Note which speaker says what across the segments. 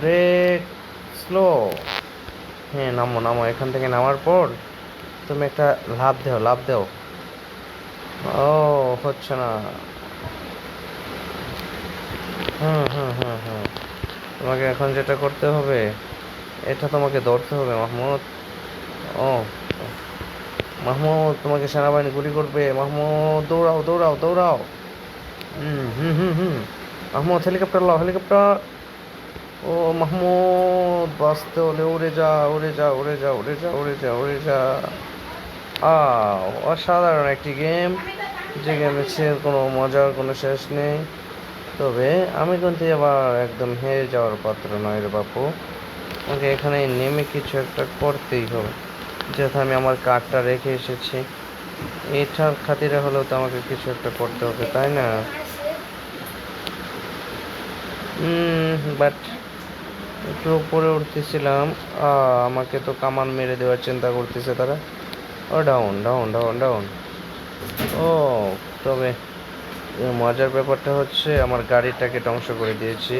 Speaker 1: Break slow হ্যাঁ নামো নামো, এখান থেকে নামার পর তুমি একটা লাভ দেও লাভ দেও। ও, হচ্ছে না। হুম হুম হুম হুম। তোমাকে এখন যেটা করতে হবে, এটা তোমাকে ধরতে হবে, মাহমুদ। ও, মাহমুদ, তোমাকে সেনাবাহিনী গুলি করবে। মাহমুদ, দৌড়াও দৌড়াও দৌড়াও। হুম হুম হুম হুম। মাহমুদ, হেলিকপ্টার লাও, হেলিকপ্টার। ও মাহমুদ, বাঁচতে হলে উড়ে যা উড়ে যা উড়ে যা উড়ে যা উড়ে যা উড়ে যা। অসাধারণ একটি গেম যে গেমে গেমের কোনো মজার কোনো শেষ নেই। তবে আমি কিন্তু আবার একদম হেরে যাওয়ার পাত্র নয় রে বাপু। আমাকে এখানে নেমে কিছু একটা করতেই হবে। যেহেতু আমি আমার কার্ডটা রেখে এসেছি। এটার খাতিরে হলেও তো আমাকে কিছু একটা করতে হবে, তাই না? বাট একটু উপরে উঠতেছিলাম আমাকে তো কামান মেরে দেওয়ার চিন্তা করতেছে তারা। ও ডাউন ডাউন ডাউন ডাউন ও, তবে মজার ব্যাপারটা হচ্ছে আমার গাড়িটাকে ধ্বংস করে দিয়েছি।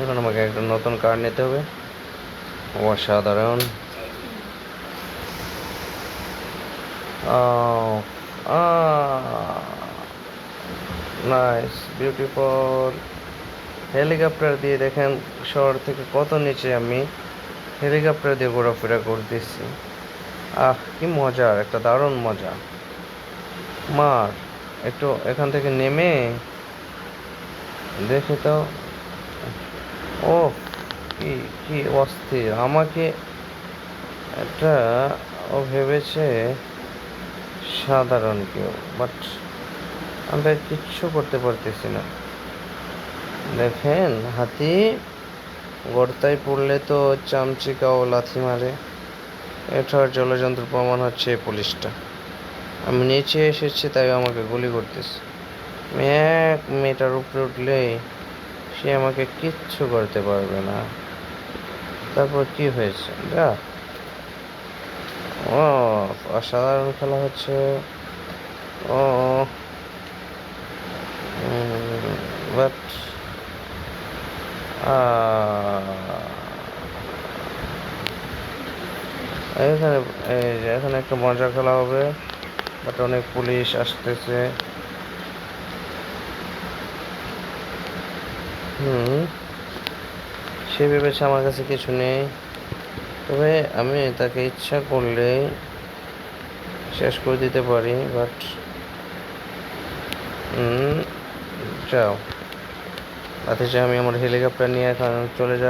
Speaker 1: এখন আমাকে একটা নতুন কার নিতে হবে। অসাধারণ। নাইস বিউটিফুল হেলিকপ্টার দিয়ে দেখেন শহর থেকে কত নিচে আমি হেলিকপ্টার দিয়ে ঘোরাফেরা করতেছি। আহ, কি মজার একটা দারুণ মজা। মার, একটু এখান থেকে নেমে দেখে তো। ও, কি কি অস্থির। আমাকে একটা ও ভেবেছে সাধারণ কেউ বাট আমরা কিচ্ছু করতে পারতেছি না। দেখেন, হাতি গর্তায় পড়লে তো চামচিকা ও লাথি মারে। এটার জলযন্ত্র প্রমাণ হচ্ছে এই পুলিশটা। আমি নিচে এসেছি, তাই আমাকে গুলি করতেছে। এক মেয়েটার উপরে উঠলেই সে আমাকে কিচ্ছু করতে পারবে না। তারপর কি হয়েছে? যা। ও, অসাধারণ খেলা হচ্ছে। ও বাট এখানে এখানে একটা মজা খেলা হবে, বাট অনেক পুলিশ আসতেছে। হুম, সে ভেবেছে আমার কাছে কিছু নেই। তবে আমি তাকে ইচ্ছা করলে শেষ করে দিতে পারি, বাট, হুম, যাও। অথচ আমি আমার হেলিকপ্টার নিয়ে চলে যাই